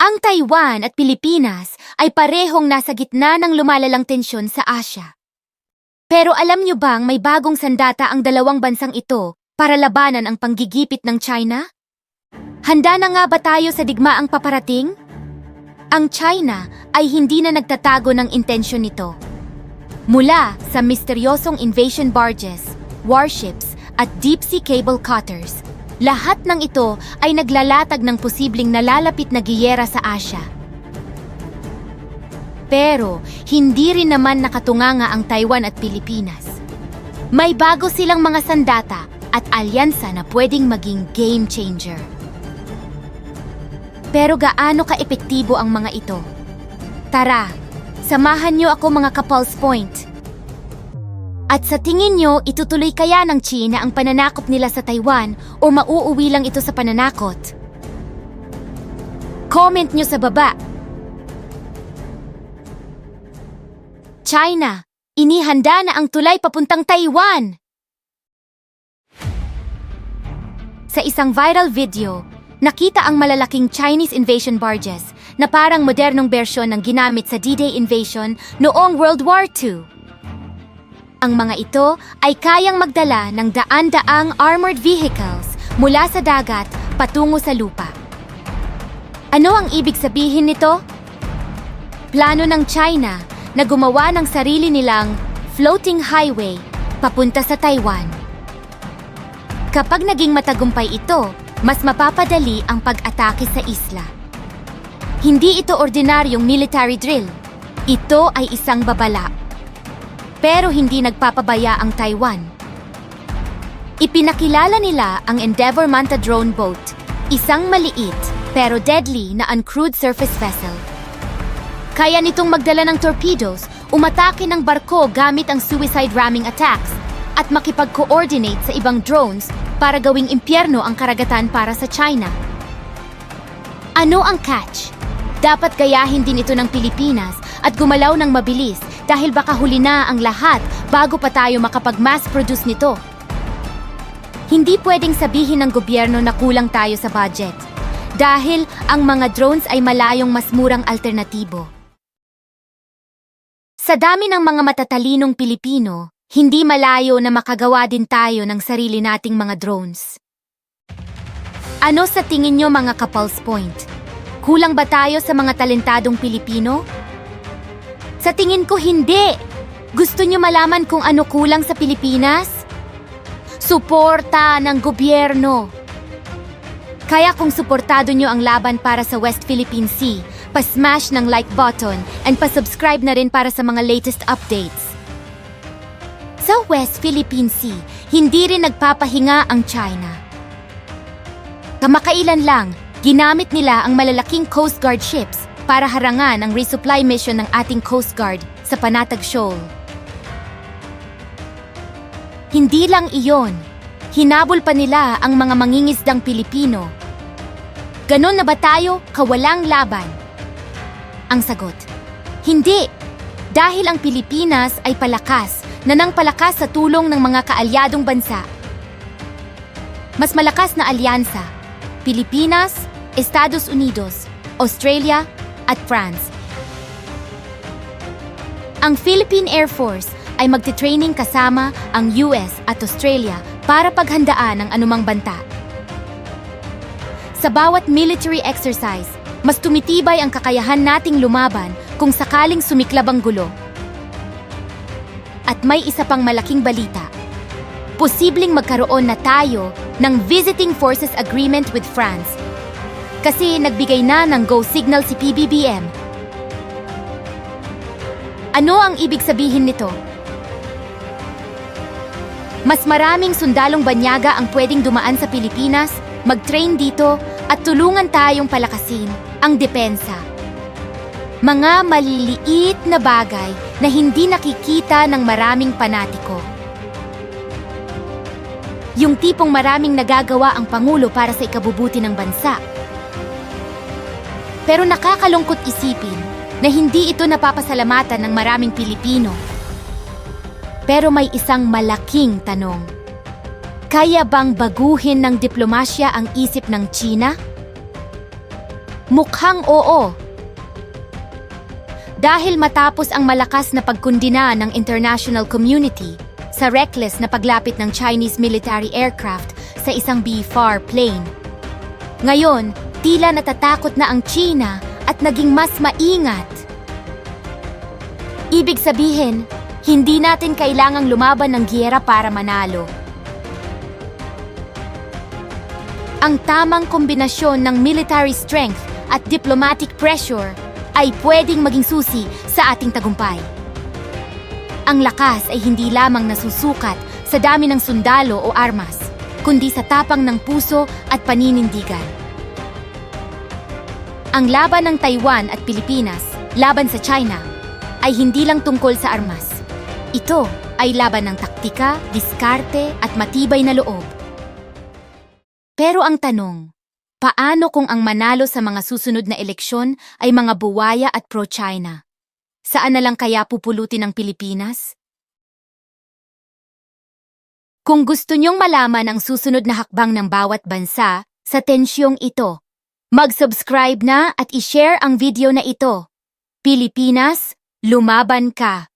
Ang Taiwan at Pilipinas ay parehong nasa gitna ng lumalalang tensyon sa Asya. Pero alam niyo bang may bagong sandata ang dalawang bansang ito para labanan ang panggigipit ng China? Handa na nga ba tayo sa digmaang paparating? Ang China ay hindi na nagtatago ng intensyon nito. Mula sa misteryosong invasion barges, warships at deep-sea cable cutters, lahat ng ito ay naglalatag ng posibleng nalalapit na giyera sa Asya. Pero hindi rin naman nakatunganga ang Taiwan at Pilipinas. May bago silang mga sandata at alyansa na pwedeng maging game changer. Pero gaano ka-epektibo ang mga ito? Tara, samahan niyo ako mga ka-pulse point. At sa tingin nyo, itutuloy kaya ng China ang pananakop nila sa Taiwan o mauuwi lang ito sa pananakot? Comment nyo sa baba. China, inihanda na ang tulay papuntang Taiwan! Sa isang viral video, nakita ang malalaking Chinese invasion barges na parang modernong bersyon ng ginamit sa D-Day invasion noong World War II. Ang mga ito ay kayang magdala ng daan-daang armored vehicles mula sa dagat patungo sa lupa. Ano ang ibig sabihin nito? Plano ng China na gumawa ng sarili nilang floating highway papunta sa Taiwan. Kapag naging matagumpay ito, mas mapapadali ang pag-atake sa isla. Hindi ito ordinaryong military drill. Ito ay isang babala. Pero hindi nagpapabaya ang Taiwan. Ipinakilala nila ang Endeavour Manta drone boat, isang maliit pero deadly na uncrewed surface vessel. Kaya nitong magdala ng torpedoes, umatake ng barko gamit ang suicide ramming attacks at makipag-coordinate sa ibang drones para gawing impyerno ang karagatan para sa China. Ano ang catch? Dapat gayahin din ito ng Pilipinas at gumalaw ng mabilis dahil baka huli na ang lahat bago pa tayo makapag-mass produce nito. Hindi pwedeng sabihin ng gobyerno na kulang tayo sa budget dahil ang mga drones ay malayong mas murang alternatibo. Sa dami ng mga matatalinong Pilipino, hindi malayo na makagawa din tayo ng sarili nating mga drones. Ano sa tingin nyo mga ka-pulse point? Kulang ba tayo sa mga talentadong Pilipino? Sa tingin ko hindi. Gusto nyo malaman kung ano kulang sa Pilipinas? Suporta ng gobyerno. Kaya kung suportado nyo ang laban para sa West Philippine Sea, pa-smash ng like button and pa-subscribe na rin para sa mga latest updates. Sa West Philippine Sea, hindi rin nagpapahinga ang China. Kamakailan lang, ginamit nila ang malalaking Coast Guard ships para harangan ang resupply mission ng ating Coast Guard sa Panatag Shoal. Hindi lang iyon, hinabol pa nila ang mga mangingisdang Pilipino. Ganon na ba tayo kawalang laban? Ang sagot, hindi. Dahil ang Pilipinas ay palakas na nang palakas sa tulong ng mga kaalyadong bansa. Mas malakas na alyansa, Pilipinas, Estados Unidos, Australia, at France. Ang Philippine Air Force ay magte-training kasama ang US at Australia para paghandaan ang anumang banta. Sa bawat military exercise, mas tumitibay ang kakayahan nating lumaban kung sakaling sumiklab ang gulo. At may isa pang malaking balita. Posibleng magkaroon na tayo ng Visiting Forces Agreement with France. Kasi nagbigay na ng go signal si PBBM. Ano ang ibig sabihin nito? Mas maraming sundalong banyaga ang pwedeng dumaan sa Pilipinas, mag-train dito, at tulungan tayong palakasin ang depensa. Mga maliliit na bagay na hindi nakikita ng maraming panatiko. Yung tipong maraming nagagawa ang Pangulo para sa ikabubuti ng bansa. Pero nakakalungkot isipin na hindi ito napapasalamatan ng maraming Pilipino. Pero may isang malaking tanong. Kaya bang baguhin ng diplomasya ang isip ng China? Mukhang oo. Dahil matapos ang malakas na pagkundina ng international community sa reckless na paglapit ng Chinese military aircraft sa isang B-4 plane. Ngayon, tila natatakot na ang China at naging mas maingat. Ibig sabihin, hindi natin kailangang lumaban ng giyera para manalo. Ang tamang kombinasyon ng military strength at diplomatic pressure ay pwedeng maging susi sa ating tagumpay. Ang lakas ay hindi lamang nasusukat sa dami ng sundalo o armas, kundi sa tapang ng puso at paninindigan. Ang laban ng Taiwan at Pilipinas laban sa China ay hindi lang tungkol sa armas. Ito ay laban ng taktika, diskarte at matibay na loob. Pero ang tanong, paano kung ang manalo sa mga susunod na eleksyon ay mga buwaya at pro-China? Saan na lang kaya pupulutin ang Pilipinas? Kung gusto niyong malaman ang susunod na hakbang ng bawat bansa sa tensyong ito, mag-subscribe na at i-share ang video na ito. Pilipinas, lumaban ka!